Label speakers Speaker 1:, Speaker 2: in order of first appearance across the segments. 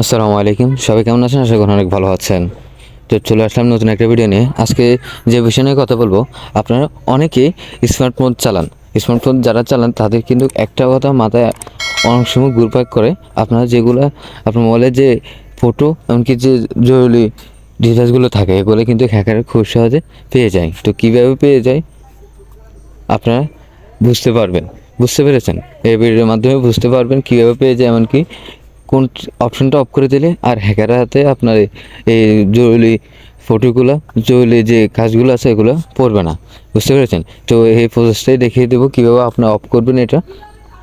Speaker 1: আসসালামু আলাইকুম। সবাই কেমন আছেন? আশা করি অনেক ভালো আছেন। তো চলে আসলাম নতুন একটা ভিডিও নিয়ে। আজকে যে বিষয় নিয়ে কথা বলব, আপনারা অনেকেই স্মার্টফোন চালান। স্মার্টফোন যারা চালান, তাদের কিন্তু একটা কথা মাথায় অনেক সময় ঘুরপাক করে। আপনারা যেগুলো, আপনার মোবাইলে যে ফটো এমনকি যে জরুরি ডিটেলসগুলো থাকে, এগুলো কিন্তু হ্যাকার খুব সহজে পেয়ে যায়। তো কীভাবে পেয়ে যায়? আপনারা বুঝতে পারবেন। বুঝতে পেরেছেন? এই ভিডিওর মাধ্যমে বুঝতে পারবেন কীভাবে পেয়ে যায়, এমনকি কোন অপশনটা অফ করে দিলে, আর হ্যাকার হাতে আপনার এই- জরুরি ফটোগুলো জরুরি যে কাজগুলো আছে এগুলো পড়বে না। বুঝতে পেরেছেন? তো এই প্রসেসটাই দেখিয়ে দেবো কীভাবে আপনার অফ করবেন এটা।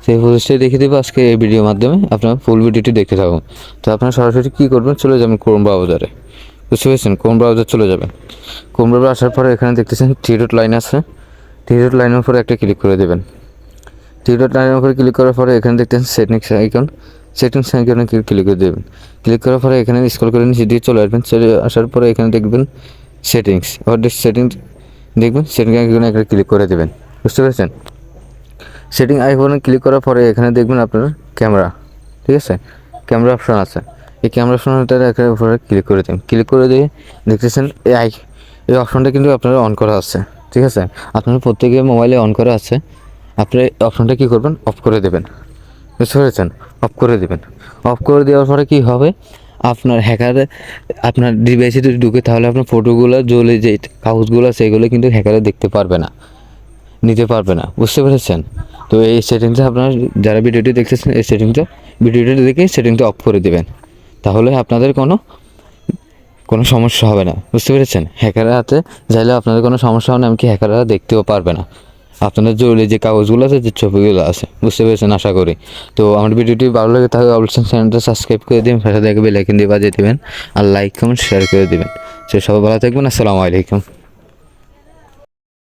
Speaker 1: সেই প্রসেসটাই দেখিয়ে দেবো আজকে এই ভিডিওর মাধ্যমে। আপনার ফুল ভিডিওটি দেখতে থাকুন। তো আপনারা সরাসরি কী করবেন? চলে যাবেন ক্রোম ব্রাউজারে বুঝতে পেরেছেন? ক্রোম ব্রাউজার চলে যাবেন। ক্রোম ব্রাউজার আসার পরে এখানে দেখতেছেন থ্রি ডট লাইন আছে। থ্রি ডট লাইনের উপরে একটা ক্লিক করে দেবেন। থ্রি ডট লাইনের উপরে ক্লিক করার পরে এখানে দেখতেছেন সেটিংস আইকন সেটিংস আইকনে ক্লিক করে দেবেন? ক্লিক করার পরে এখানে স্ক্রল করে নিচে দিয়ে চলে আসবেন। চলে আসার পরে এখানে দেখবেন সেটিংস ওর সেটিংস দেখবেন সেটিং আইকনে একটা ক্লিক করে দেবেন। বুঝতে পেরেছেন? সেটিং আইকনে ক্লিক করার পরে এখানে দেখবেন আপনার ক্যামেরা ঠিক আছে? ক্যামেরা অপশন আছে। এই ক্যামেরা অপশনটার এখানে উপরে ক্লিক করে দিন। ক্লিক করে দিয়ে দেখতেছেন এই আই এই অপশনটা কিন্তু আপনার অন করা আছে। ঠিক আছে? আপনার প্রত্যেকের মোবাইলে অন করা আছে। আপনি অপশনটা কী করবেন? অফ করে দেবেন। বুঝতে পেরেছেন অফ করে দেবেন। অফ করে দেওয়ার পরে কী হবে? আপনার হ্যাকার আপনার ডিভাইসে যদি ঢুকে, তাহলে আপনার ফটোগুলো জ্বলে যে কাগজগুলো এগুলো কিন্তু হ্যাকারে দেখতে পারবে না, নিতে পারবে না। বুঝতে পেরেছেন? তো এই সেটিংটা আপনার যারা ভিডিওটি দেখতেছেন, এই সেটিংটা ভিডিওটি দেখে সেটিংটা অফ করে দেবেন। তাহলে আপনাদের কোনো কোনো সমস্যা হবে না। বুঝতে পেরেছেন? হ্যাকারের হাতে যাইলে আপনাদের কোনো সমস্যা হবে না, এমনকি হ্যাকাররা দেখতেও পারবে না। আপনাদের জরুরি যে কাগজগুলো আছে, যে ছবিগুলো আছে, বুঝতে পেরেছেন? আশা করি। তো আমার ভিডিওটি ভালো লাগে তাহলে অবশ্যই চ্যানেলটা সাবস্ক্রাইব করে দিন পাশে দেখবে লেখেন দিয়ে বাজিয়ে দেবেন, আর লাইক, কমেন্ট, শেয়ার করে দেবেন। সে সবাই ভালো থাকবেন, আসসালামু আলাইকুম।